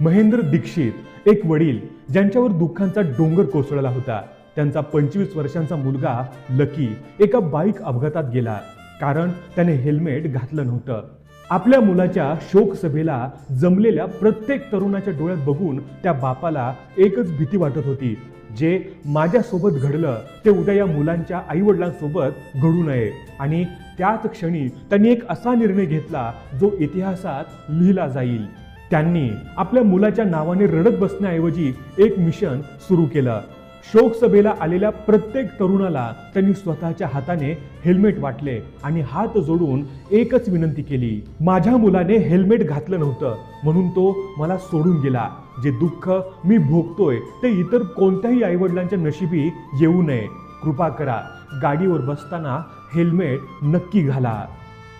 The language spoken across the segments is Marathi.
महेंद्र दीक्षित एक वडील ज्यांच्यावर दुःखांचा डोंगर कोसळला होता. त्यांचा पंचवीस वर्षांचा मुलगा लकी एका बाईक अपघातात गेला. कारण त्याने हेल्मेट घातलं नव्हतं. आपल्या मुलाच्या शोक सभेला जमलेल्या प्रत्येक तरुणाच्या डोळ्यात बघून त्या बापाला एकच भीती वाटत होती. जे माझ्यासोबत घडलं ते उद्या या मुलांच्या आईवडिलांसोबत घडू नये. आणि त्याच क्षणी त्यांनी एक असा निर्णय घेतला जो इतिहासात लिहिला जाईल. त्यांनी आपल्या मुलाच्या नावाने रडत बसण्याऐवजी एक मिशन सुरू केलं. शोक सभेला आलेल्या प्रत्येक तरुणाला त्यांनी स्वतःच्या हाताने हेल्मेट वाटले आणि हात जोडून एकच विनंती केली. माझ्या मुलाने हेल्मेट घातलं नव्हतं म्हणून तो मला सोडून गेला. जे दुःख मी भोगतोय ते इतर कोणत्याही आईवडिलांच्या नशिबी येऊ नये. कृपा करा गाडीवर बसताना हेल्मेट नक्की घाला.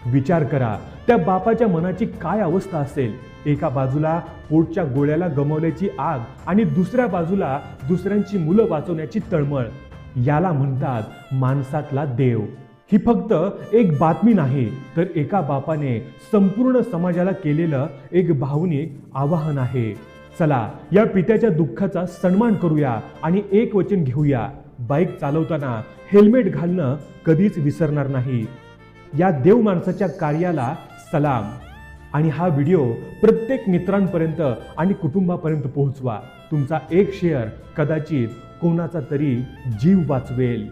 विचार करा. त्या बापाच्या मनाची काय अवस्था असेल? एका बाजूला पोटच्या गोळ्याला गमावल्याची आग आणि दुसऱ्या बाजूला दुसऱ्यांची मुलं वाचवण्याची तळमळ. याला म्हणतात माणसातला देव. ही फक्त एक बातमी नाही तर एका बापाने संपूर्ण समाजाला केलेलं एक भावनिक आवाहन आहे. चला या पित्याच्या दुःखाचा सन्मान करूया आणि एक वचन घेऊया. बाईक चालवताना हेल्मेट घालणं कधीच विसरणार नाही. या देव माणसाच्या कार्याला सलाम. आणि हा व्हिडिओ प्रत्येक मित्रांपर्यंत आणि कुटुंबापर्यंत पोहोचवा. तुमचा एक शेअर कदाचित कोणाचा तरी जीव वाचवेल.